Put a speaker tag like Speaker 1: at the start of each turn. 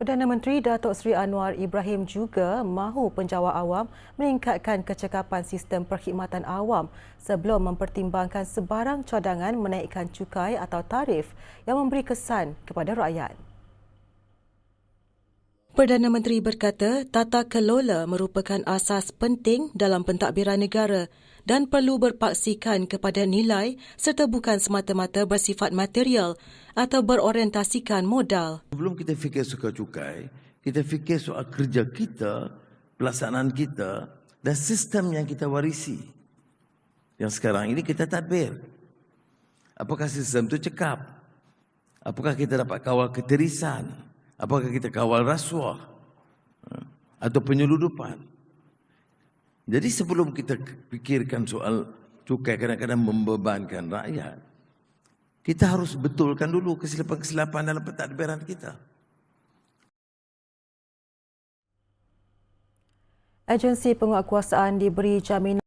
Speaker 1: Perdana Menteri Datuk Seri Anwar Ibrahim juga mahu penjawat awam meningkatkan kecekapan sistem perkhidmatan awam sebelum mempertimbangkan sebarang cadangan menaikkan cukai atau tarif yang memberi kesan kepada rakyat. Perdana Menteri berkata tata kelola merupakan asas penting dalam pentadbiran negara dan perlu berpaksikan kepada nilai serta bukan semata-mata bersifat material atau berorientasikan modal.
Speaker 2: Sebelum kita fikir soal cukai, kita fikir soal kerja kita, pelaksanaan kita dan sistem yang kita warisi. Yang sekarang ini kita tadbir. Apakah sistem itu cekap? Apakah kita dapat kawal keterisan? Apakah kita kawal rasuah? Ha? Atau penyeludupan? Jadi sebelum kita fikirkan soal cukai kadang-kadang membebankan rakyat, kita harus betulkan dulu kesilapan-kesilapan dalam pentadbiran kita.
Speaker 1: Agensi penguatkuasaan diberi jaminan